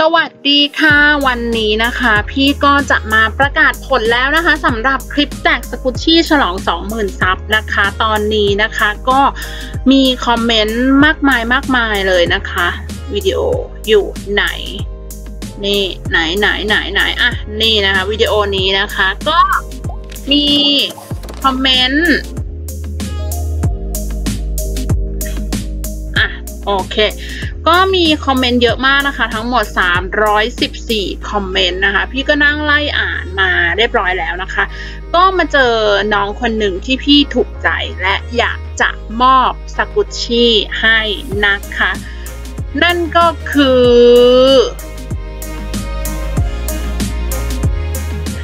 สวัสดีค่ะวันนี้นะคะ พี่ก็จะมาประกาศผลแล้วนะคะสำหรับคลิปแจกสกุชชี่ฉลอง 20,000 ซับนะคะ ตอนนี้นะคะก็มีคอมเมนต์มากมายมากมายเลยนะคะ วิดีโออยู่ไหน นี่ไหนไหนไหนไหนอะนี่นะคะ วิดีโอนี้นะคะ ก็มีคอมเมนต์ โอเค ก็มีคอมเมนต์เยอะมากนะคะ ทั้งหมด 314 คอมเมนต์นะคะ พี่ก็นั่งไล่อ่านมาเรียบร้อยแล้วนะคะ ก็มาเจอน้องคนหนึ่งที่พี่ถูกใจและอยากจะมอบสกุชชี่ให้นะคะ นั่นก็คือ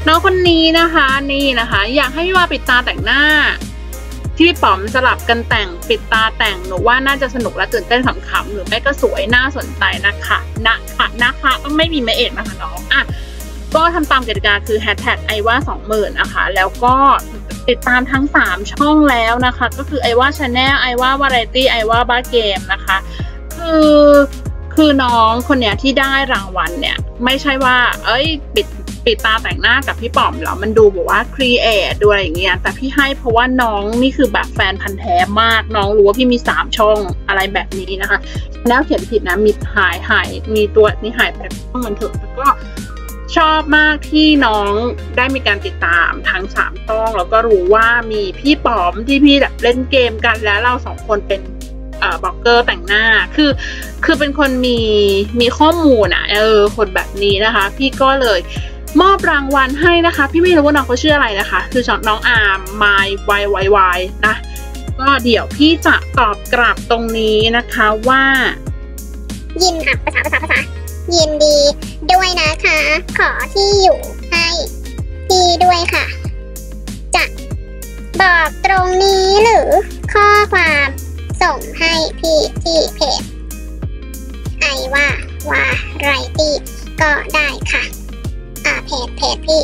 น้องคนนี้นะคะนี่นะคะ อยากให้พี่ว่าปิดตาแต่งหน้า ที่พี่ป๋อมสลับกันแต่งปิดตาแต่งหนูว่าน่าจะสนุกและตื่นเต้นขำๆหรือไม่ก็สวยน่าสนใจนะคะนะคะนะคะต้องไม่มีแม่เอกนะคะน้องอะก็ทำตามกติกาคือแฮชแท็กไอว่าสองหมื่นนะคะ แล้วก็ติดตามทั้ง 3 ช่องแล้วนะคะ ก็คือไอว่าชาแนลไอว่าวาไรตี้ไอว่าบ้าเกมนะคะ คือคือน้องคนเนี้ยที่ได้รางวัลเนี่ย ไม่ใช่ว่า เอ้ย ปิด ปิดตาแต่งหน้ากับพี่ป๋อมแล้วมันดูแบบว่าครีเอทดูอะไรอย่างเงี้ยแต่พี่ให้เพราะว่าน้องนี่คือแบบแฟนพันธ์แท้มาก น้องรู้ว่าพี่มีสามช่องอะไรแบบนี้นะคะแล้วเขียนผิดนะมีหายหายมีตัวนี้หายไปช่องมันเถอะแล้วก็ชอบมากที่น้องได้มีการติดตามทั้งสามช่องแล้วก็รู้ว่ามีพี่ป๋อมที่พี่แบบเล่นเกมกันแล้วเราสองคนเป็นบล็อกเกอร์แต่งหน้า คือ คือเป็นคนมี มีข้อมูลอะเออ คนแบบนี้นะคะ พี่ก็เลย มอบรางวัลให้นะคะ พี่ไม่รู้ว่าน้องเขาชื่ออะไรนะคะ คือน้องอาร์มไมวายวายวายนะ ก็เดี๋ยวพี่จะตอบกลับตรงนี้นะคะว่า ยินค่ะภาษาภาษาภาษายินดีด้วยนะคะ ขอที่อยู่ให้พี่ด้วยค่ะ จะบอกตรงนี้หรือข้อความส่งให้พี่ที่เพจไอว่าวาไรตี้ก็ได้ค่ะ เพจเพจพี่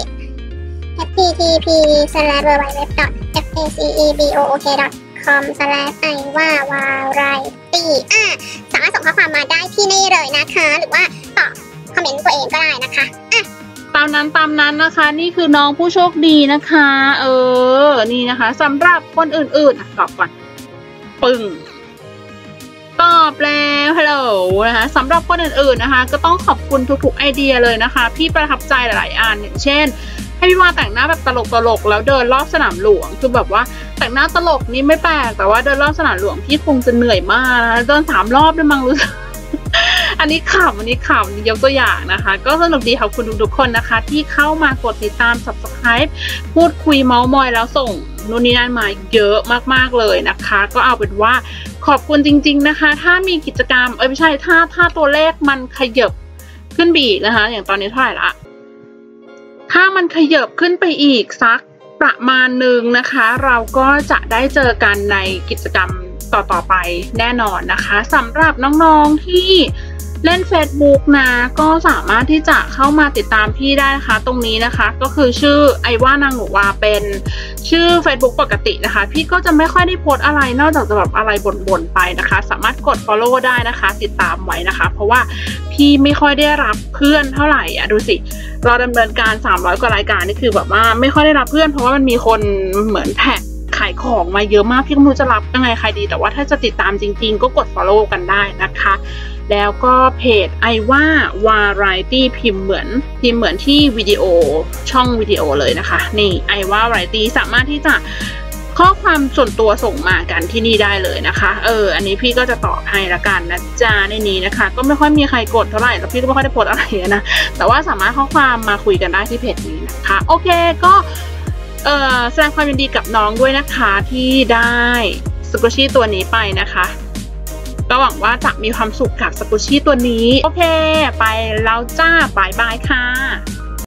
http slash www f a c e b o o k com slash ไอว่าวาไรตี้อ่าสามารถส่งข้อความมาได้ที่นี่เลยนะคะ หรือว่าตอบคอมเมนต์ตัวเองก็ได้นะคะอะตามนั้นตามนั้นนะคะ นี่คือน้องผู้โชคดีนะคะ เออ นี่นะคะสำหรับคนอื่นๆตอบก่อน ปึ้ง ตอบแล้วฮัลโหลนะคะสำหรับคนอื่นๆนะคะ ก็ต้องขอบคุณทุกๆไอเดียเลยนะคะพี่ประทับใจหลายๆอันอย่างเช่นให้พี่ว่าแต่งหน้าแบบตลกๆแล้วเดินรอบสนามหลวงคือแบบว่าแต่งหน้าตลกนี่ไม่แปลกแต่ว่าเดินรอบสนามหลวงพี่คงจะเหนื่อยมากนะคะเดินสามรอบด้วยมั้งรู้สึกอันนี้ขำอันนี้ขำยกตัวอย่างนะคะ ก็สนุกดีขอบคุณทุกๆคนนะคะ ที่เข้ามากดติดตาม subscribe พูดคุยเมาส์มอยแล้วส่งนู่นนี่นั่นมาเยอะมากๆเลยนะคะ ก็เอาเป็นว่า ขอบคุณจริง ๆนะคะ ถ้ามีกิจกรรมเอ้ยไม่ใช่ถ้าถ้าตัวเลขมันขยับขึ้นบีกนะคะ อย่างตอนนี้เท่าไหร่ละถ้ามันขยับขึ้นไปอีกสักประมาณหนึ่งนะคะ เราก็จะได้เจอกันในกิจกรรมต่อๆไปแน่นอนนะคะสำหรับน้องๆที่ เล่น Facebook นะก็สามารถที่จะเข้ามาติดตามพี่ได้นะคะ ตรงนี้นะคะก็คือชื่อไอว่านางหนูวาเป็นชื่อ Facebook ปกตินะคะ พี่ก็จะไม่ค่อยได้โพสอะไรนอกจากจะแบบอะไรบ่นๆไปนะคะ สามารถกด follow ได้นะคะ ติดตามไว้นะคะ เพราะว่าพี่ไม่ค่อยได้รับเพื่อนเท่าไหร่อะดูสิ เราดำเนินการ 300 กว่ารายการนี่คือแบบว่าไม่ค่อยได้รับเพื่อนเพราะว่ามันมีคนเหมือนแท็กายของมาเยอะมากพี่ก็ไม่รู้จะรับยังไงใครดี แต่ว่าถ้าจะติดตามจริง ๆ ก็กด follow กันได้นะคะ แล้วก็เพจไอว่าวาไรตี้พิมพ์เหมือนพิมพ์เหมือนที่วิดีโอช่องวิดีโอเลยนะคะ นี่ไอว่าวาไรตี้สามารถที่จะข้อความส่วนตัวส่งมากันที่นี่ได้เลยนะคะ เออ อันนี้พี่ก็จะตอบให้ละกันนะจ๊ะในนี้นะคะ ก็ไม่ค่อยมีใครกดเท่าไหร่ แล้วพี่ก็ไม่ค่อยได้โพสอะไรนะ แต่ว่าสามารถข้อความมาคุยกันได้ที่เพจนี้นะคะ โอเค ก็ เอ่อแสดงความยินดีกับน้องด้วยนะคะที่ได้สกุชี่ตัวนี้ไปนะคะก็หวังว่าจะมีความสุขกับสกุชี่ตัวนี้ โอเค ไปแล้วจ้าบายบายค่ะ